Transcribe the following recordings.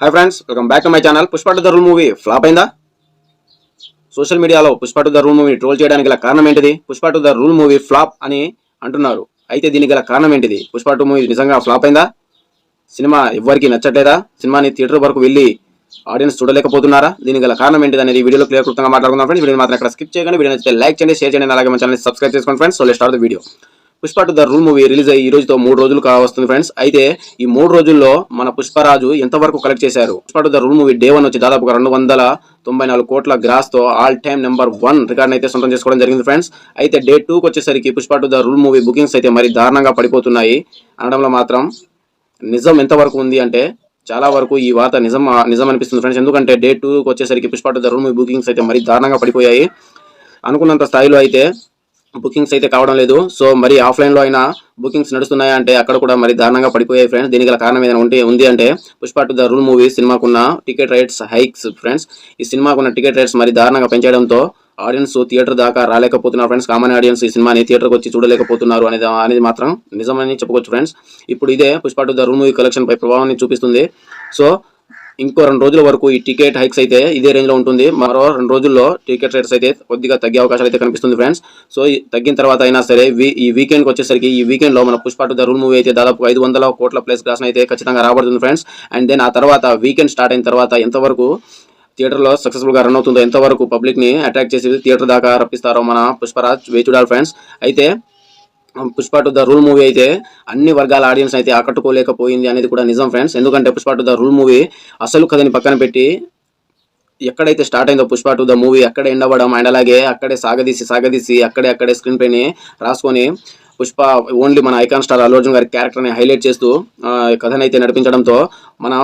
Hi friends welcome back to my channel Pushpa two the rule movie flop అయిందా? Social మీడియాలో Pushpa two the rule movie troll చేయడానికి గల కారణం ఏంటిది? Pushpa two the rule movie flop అని అంటున్నారు. అయితే దీనికి గల కారణం ఏంటిది? పుష్ప టూ మూవీ నిజంగా ఫ్లాప్ అయిందా? సినిమా ఎవ్వరికి నచ్చట్లేదా? సినిమాని థియేటర్ వరకు వెళ్ళి ఆడియన్స్ చూడలేకపోతున్నారా? దీనికి గల కారణం ఏంటిది అనేది వీడియోలో క్లియర్ కృతంగా మాట్లాడుకుందాం ఫ్రెండ్స్ వీడియో మాత్రం అక్కడ స్కిప్ చేయగానే వీడియో నచ్చితే లైక్ చేయండి షేర్ చేయండి అలాగే మన ఛానల్ సబ్స్క్రైబ్ చేసుకోండి friends so let start the video Pushpa two the rule movie release అయ్యి ఈ రోజుతో మూడు రోజులు కావస్తుంది ఫ్రెండ్స్. అయితే ఈ మూడు రోజుల్లో మన పుష్పరాజు ఎంతవరకు కలెక్ట్ చేశారు? Pushpa two the rule movie day one వచ్చి దాదాపుగా రెండు వందల తొంభై నాలుగు కోట్ల గ్రాస్తో all time number one record అయితే సొంతం చేసుకోవడం జరిగింది ఫ్రెండ్స్. అయితే డే టూకి వచ్చేసరికి Pushpa two the rule movie bookings అయితే మరి దారుణంగా పడిపోతున్నాయి. అనడంలో మాత్రం నిజం ఎంతవరకు ఉంది అంటే చాలా వరకు ఈ వార్త నిజం నిజం అనిపిస్తుంది ఫ్రెండ్స్. ఎందుకంటే డే టూకి వచ్చేసరికి Pushpa two the rule movie bookings అయితే మరి దారుణంగా పడిపోయాయి. అనుకున్నంత స్థాయిలో అయితే బుకింగ్స్ అయితే కావడం లేదు. సో మరి ఆఫ్లైన్లో అయినా బుకింగ్స్ నడుస్తున్నాయా అంటే అక్కడ కూడా మరి దారుణంగా పడిపోయాయి ఫ్రెండ్స్ దీనికి కారణం ఏదైనా ఉంటే ఉంది అంటే Pushpa two the rule movie సినిమాకున్న ticket rates hikes friends ఈ సినిమాకున్న టికెట్ రేట్స్ మరి దారుణంగా పెంచడంతో ఆడియన్స్ థియేటర్ దాకా రాలేకపోతున్నారు ఫ్రెండ్స్ కామన్ ఆడియన్స్ ఈ సినిమాని థియేటర్కి వచ్చి చూడలేకపోతున్నారు అనేది అనేది మాత్రం నిజమని చెప్పుకోవచ్చు ఫ్రెండ్స్ ఇప్పుడు ఇదే Pushpa two the rule movie కలెక్షన్పై ప్రభావాన్ని చూపిస్తుంది. సో ఇంకో రెండు రోజుల వరకు ఈ టికెట్ హైక్స్ అయితే ఇదే రేంజ్లో ఉంటుంది. మరో రెండు రోజుల్లో టికెట్ రేట్స్ అయితే కొద్దిగా తగ్గే అవకాశాలు అయితే కనిపిస్తుంది ఫ్రెండ్స్. సో ఈ తగ్గిన తర్వాత అయినా సరే వీ- ఈ వీకెండ్కి వచ్చేసరికి ఈ వీకెండ్లో మన పుష్పాటు ద రూల్ మూవీ అయితే దాదాపు ఐదు వందల కోట్ల ప్లస్ గ్రాస్ అయితే ఖచ్చితంగా రాబడుతుంది ఫ్రెండ్స్. అండ్ దెన్ ఆ తర్వాత వీకెండ్ స్టార్ట్ అయిన తర్వాత ఎంతవరకు థియేటర్లో సక్సెస్ఫుల్గా రన్ అవుతుందో ఎంతవరకు పబ్లిక్ని అట్రాక్ట్ చేసి థియేటర్ దాకా రప్పిస్తారో మన పుష్పరాజ్ వేచి చూడాలి ఫ్రెండ్స్. అయితే Pushpa two the rule movie అయితే అన్ని వర్గాల ఆడియన్స్ అయితే ఆకట్టుకోలేకపోయింది అనేది కూడా నిజం ఫ్రెండ్స్. ఎందుకంటే Pushpa two the rule movie అసలు కథని పక్కన పెట్టి ఎక్కడైతే స్టార్ట్ అయిందో పుష్ప టు ద మూవీ అక్కడే అవ్వడం అండ్ అలాగే అక్కడే సాగదీసి సాగదీసి అక్కడే అక్కడే స్క్రీన్ పైని రాసుకొని పుష్ప ఓన్లీ మన ఐకాన్ స్టార్ అల్లు అర్జున్ గారి క్యారెక్టర్ని హైలైట్ చేస్తూ కథనైతే నడిపించడంతో మన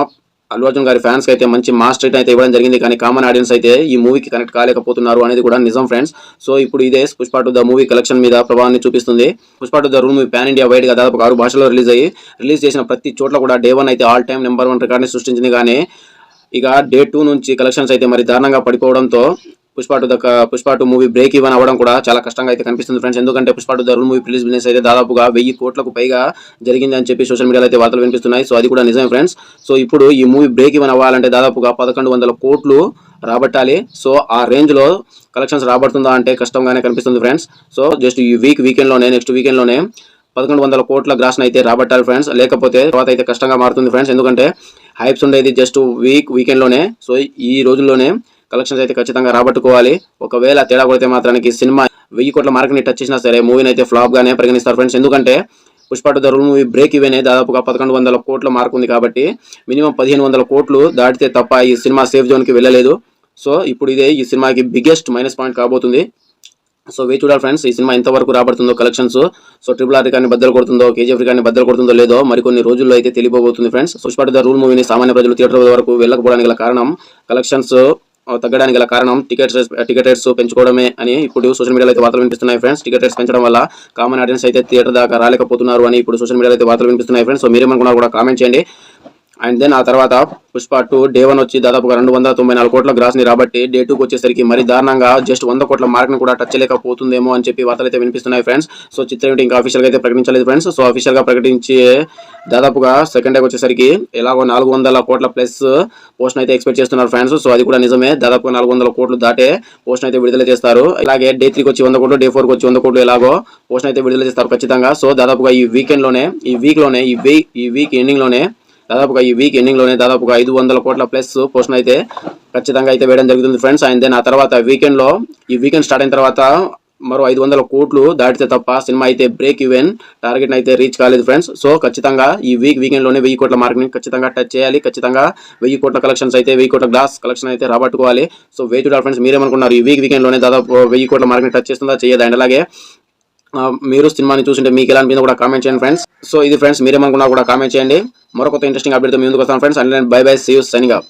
అల్లు అర్జున్ గారి ఫ్యాన్స్ అయితే మంచి మాస్ ట్రీట్ అయితే ఇవ్వడం జరిగింది. కానీ కామన్ ఆడియన్స్ అయితే ఈ మూవీకి కనెక్ట్ కాలేకపోతున్నారు అనేది కూడా నిజం ఫ్రెండ్స్. సో ఇప్పుడు ఇదే Pushpa two the movie collection మీద ప్రభావాన్ని చూపిస్తుంది. Pushpa two the rule movie pan India వైడ్గా దాదాపు ఆరు భాషల్లో రిలీజ్ అయ్యి రిలీజ్ చేసిన ప్రతి చోట్ల కూడా డే వన్ అయితే ఆల్ టైమ్ నెంబర్ వన్ రికార్డ్ని సృష్టించింది. కానీ ఇక డే టూ నుంచి కలెక్షన్స్ అయితే మరి దారుణంగా పడిపోవడంతో Pushpa two the Pushpa two movie break even అవ్వడం కూడా చాలా కష్టంగా అయితే కనిపిస్తుంది ఫ్రెండ్స్ ఎందుకంటే Pushpa two the rule movie prerelease business అయితే దాదాపుగా వెయ్యి కోట్లకు పైగా జరిగింది అని చెప్పి సోషల్ మీడియాలో అయితే వార్తలు వినిపిస్తున్నాయి. సో అది కూడా నిజమే ఫ్రెండ్స్ సో ఇప్పుడు ఈ మూవీ బ్రేక్ ఇవన్ అవ్వాలంటే దాదాపుగా పదకొండు వందల కోట్లు రాబట్టాలి. సో ఆ రేంజ్లో కలెక్షన్స్ రాబడుతుందా అంటే కష్టంగానే కనిపిస్తుంది ఫ్రెండ్స్ సో జస్ట్ ఈ వీక్ వీకెండ్లోనే నెక్స్ట్ వీకెండ్లోనే పదకొండు వందల కోట్ల గ్రాస్ అయితే రాబట్టాలి ఫ్రెండ్స్ లేకపోతే తర్వాత అయితే కష్టంగా మారుతుంది ఫ్రెండ్స్ ఎందుకంటే హైప్స్ ఉండేది జస్ట్ వీక్ వీకెండ్లోనే సో ఈ రోజుల్లోనే కలెక్షన్స్ అయితే ఖచ్చితంగా రాబట్టుకోవాలి. ఒకవేళ తేడా కొడితే మాత్రానికి సినిమా వెయ్యి కోట్ల మార్క్ టచ్ చేసినా సరే మూవీని అయితే ఫ్లాప్ గానే పరిగణిస్తారు ఫ్రెండ్స్ ఎందుకంటే Pushpa two the movie break ఇవేనే దాదాపుగా పదకొండు వందల కోట్ల మార్క్ ఉంది కాబట్టి మినిమం పదిహేను వందల కోట్లు దాటితే తప్ప ఈ సినిమా సేఫ్ జోన్కి వెళ్ళలేదు. సో ఇప్పుడు ఇదే ఈ సినిమాకి బిగ్గెస్ట్ మైనస్ పాయింట్ కాబోతుంది. సో వే చూడాలి ఫ్రెండ్స్ ఈ సినిమా ఎంతవరకు రాబడుతుందో కలెక్షన్స్. సో ట్రిపుల్ ఆర్ రికార్డ్ని బద్దలు కొడుతుందో కేజీఎఫ్ రికార్డ్ని బద్దలు కొడుతుందో లేదో మరికొన్ని రోజుల్లో అయితే తెలియబోతుంది ఫ్రెండ్స్ పుష్ప ద రూల్ మూవీని సామాన్య ప్రజలు థియేటర్ వరకు వెళ్ళకపోవడానికి గల కారణం కలెక్షన్స్ తగ్గడానికి గల కారణం టికెట్స్ టికెట్ రేట్స్ పెంచుకోవడమే అని ఇప్పుడు సోషల్ మీడియాలో అయితే వార్తలు వినిపిస్తున్నాయి ఫ్రెండ్స్. టికెట్ రేట్స్ పెంచడం వల్ల కామన్ ఆడియన్స్ అయితే థియేటర్ దాకా రాలేకపోతున్నారు అని ఇప్పుడు సోషల్ మీడియాలో అయితే వార్తలు వినిపిస్తున్నాయి ఫ్రెండ్స్. సో మీరేమనుకున్నారు కూడా కామెంట్ చేయండి. అండ్ దెన్ ఆ తర్వాత పుష్ప టూ డే వన్ వచ్చి దాదాపుగా రెండు వందల తొంభై నాలుగు కోట్ల గ్రాస్ని రాబట్టి డే టూకి వచ్చేసరికి మరి దారుణంగా జస్ట్ వంద కోట్ల మార్క్ని కూడా టచ్ చేయలేకపోతుందేమో అని చెప్పి వార్తలు అయితే వినిపిస్తున్నాయి ఫ్రెండ్స్ సో చిత్రం ఏంటి ఇంకా అఫీషియల్గా అయితే ప్రకటించలేదు ఫ్రెండ్స్ సో అఫీషియల్గా ప్రకటించి దాదాపుగా సెకండ్ డేకి వచ్చేసరికి ఎలాగో నాలుగు వందల కోట్ల ప్లస్ పోస్ట్ అయితే ఎక్స్పెక్ట్ చేస్తున్నారు ఫ్రెండ్స్ సో అది కూడా నిజమే. దాదాపుగా నాలుగు వందల కోట్లు దాటే పోస్ట్ అయితే విడుదల చేస్తారు. అలాగే డే త్రీకి వచ్చి వంద కోట్లు డే ఫోర్కి వచ్చి వంద కోట్లు ఎలాగో పోస్ట్ అయితే విడుదల చేస్తారు ఖచ్చితంగా. సో దాదాపుగా ఈ వీకెండ్లోనే ఈ వీక్లోనే ఈ వీక్ ఈ వీక్ ఎండింగ్లోనే దాదాపుగా ఈ వీక్ ఎండింగ్లోనే దాదాపుగా ఐదు వందల కోట్ల ప్లస్ పోషన్ అయితే ఖచ్చితంగా అయితే వేయడం జరుగుతుంది ఫ్రెండ్స్ అండ్ దెన్ ఆ తర్వాత వీకెండ్లో ఈ వీకెండ్ స్టార్ట్ అయిన తర్వాత మరో ఐదు వందల కోట్లు దాటితే తప్ప సినిమా అయితే బ్రేక్ ఈవెన్ టార్గెట్ అయితే రీచ్ కాలేదు ఫ్రెండ్స్ సో ఖచ్చితంగా ఈ వీక్ వీకెండ్లోనే వెయ్యి కోట్ల మార్కెట్ని ఖచ్చితంగా టచ్ చేయాలి. ఖచ్చితంగా వెయ్యి కోట్ల కలెక్షన్స్ అయితే వెయ్యి కోట్ల గ్లాస్ కలెక్షన్ అయితే రాబట్టుకోవాలి. సో వెయిట్ చూడాలి ఫ్రెండ్స్ మీరేమనుకున్నారు? ఈ వీక్ వీకెండ్లోనే దాదాపు వెయ్యి కోట్ల మార్క్ టచ్ చేస్తుందా? చేయదు? అండ్ అలాగే మీరు సినిమాని చూసింటే మీకు ఎలా అనిపిందో కూడా కామెంట్ చేయండి ఫ్రెండ్స్ సో ఇది ఫ్రెండ్స్ మీరేమనుకున్నా కూడా కామెంట్ చేయండి. మరొక ఇంట్రెస్టింగ్ అప్డేట్ మీ ముందుకు వస్తాను friends and bye bye see you signing up